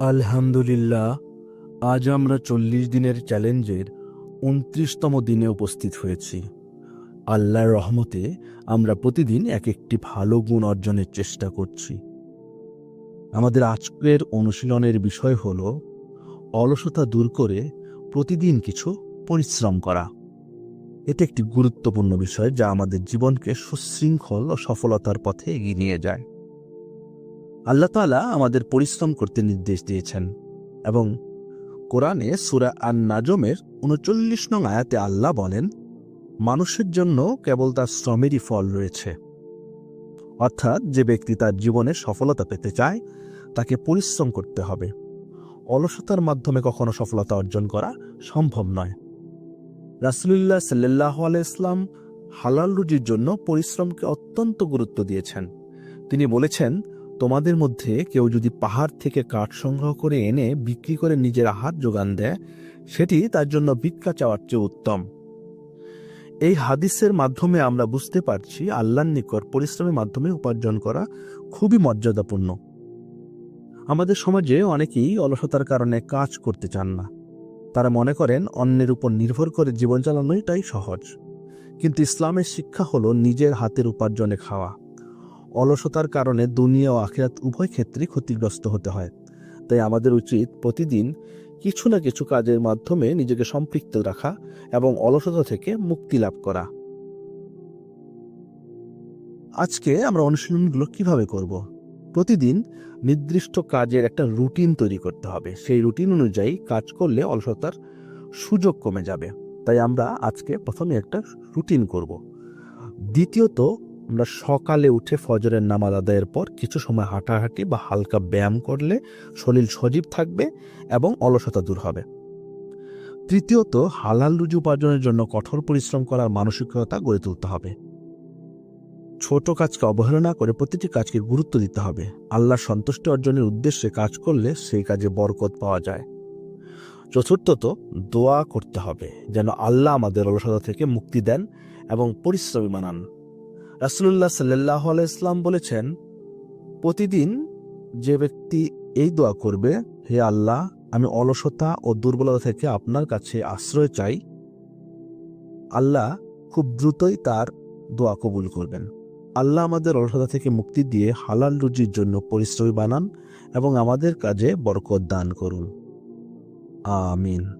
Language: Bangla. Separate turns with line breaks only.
আলহামদুলিল্লাহ, আজ আমরা চল্লিশ দিনের চ্যালেঞ্জের উনত্রিশতম দিনে উপস্থিত হয়েছি। আল্লাহর রহমতে আমরা প্রতিদিন এক একটি ভালো গুণ অর্জনের চেষ্টা করছি। আমাদের আজকের অনুশীলনের বিষয় হল, অলসতা দূর করে প্রতিদিন কিছু পরিশ্রম করা। এটা একটি গুরুত্বপূর্ণ বিষয় যা আমাদের জীবনকে সুশৃঙ্খল ও সফলতার পথে এগিয়ে নিয়ে যায়। আল্লাহ তাআলা আমাদের পরিশ্রম করতে নির্দেশ দিয়েছেন এবং কোরআনে সুরা আন নাজমের উনচল্লিশ নং আয়াতে আল্লাহ বলেন, মানুষের জন্য কেবল তার শ্রমেরই ফল রয়েছে। অর্থাৎ যে ব্যক্তি তার জীবনে সফলতা পেতে চায়, তাকে পরিশ্রম করতে হবে। অলসতার মাধ্যমে কখনো সফলতা অর্জন করা সম্ভব নয়। রাসুলুল্লাহ সাল্লাহ আলাইসলাম হালাল রুজির জন্য পরিশ্রমকে অত্যন্ত গুরুত্ব দিয়েছেন। তিনি বলেছেন তোমাদের মধ্যে কেউ যদি পাহাড় থেকে কাঠ সংগ্রহ করে এনে বিক্রি করে নিজের আহার যোগান দেয়, সেটি তার জন্য ভিক্ষা চাওয়ার চেয়ে উত্তম। এই হাদিসের মাধ্যমে আমরা বুঝতে পারছি আল্লাহর নিকট পরিশ্রমের মাধ্যমে উপার্জন করা খুবই মর্যাদাপূর্ণ। আমাদের সমাজে অনেকেই অলসতার কারণে কাজ করতে চান না। তারা মনে করেন অন্যের উপর নির্ভর করে জীবন চালানোটাই সহজ। কিন্তু ইসলামের শিক্ষা হলো নিজের হাতের উপার্জনে খাওয়া। অলসতার কারণে দুনিয়া ও আখিরাত উভয় ক্ষেত্রেই ক্ষতিগ্রস্ত হতে হয়। তাই আমাদের উচিত প্রতিদিন কিছু না কিছু কাজের মাধ্যমে নিজেকে সম্পৃক্ত রাখা এবং অলসতা থেকে মুক্তি লাভ করা। আজকে আমরা অনুশীলনগুলো কীভাবে করব? প্রতিদিন নির্দিষ্ট কাজের একটা রুটিন তৈরি করতে হবে। সেই রুটিন অনুযায়ী কাজ করলে অলসতার সুযোগ কমে যাবে। তাই আমরা আজকে প্রথমে একটা রুটিন করব। দ্বিতীয়ত আমরা সকালে উঠে ফজরের নামাজ আদায়ের পর কিছু সময় হাঁটাহাঁটি বা হালকা ব্যায়াম করলে শরীর সজীব থাকবে এবং অলসতা দূর হবে। তৃতীয়ত, হালাল রুজি উপার্জনের জন্য কঠোর পরিশ্রম করার মানসিকতা গড়ে তুলতে হবে। ছোট কাজকে অবহেলনা করে প্রতিটি কাজকে গুরুত্ব দিতে হবে। আল্লাহর সন্তুষ্টি অর্জনের উদ্দেশ্যে কাজ করলে সেই কাজে বরকত পাওয়া যায়। চতুর্থত, দোয়া করতে হবে, যেন আল্লাহ আমাদের অলসতা থেকে মুক্তি দেন এবং পরিশ্রমী বানান। রাসুল্লাহ সাল্লাহ ইসলাম বলেছেন, প্রতিদিন যে ব্যক্তি এই দোয়া করবে, হে আল্লাহ, আমি অলসতা ও দুর্বলতা থেকে আপনার কাছে আশ্রয় চাই। আল্লাহ খুব দ্রুতই তার দোয়া কবুল করবেন। আল্লাহ আমাদের অলসতা থেকে মুক্তি দিয়ে হালাল রুজির জন্য পরিশ্রমী বানান এবং আমাদের কাজে বরকত দান করুন। আমিন।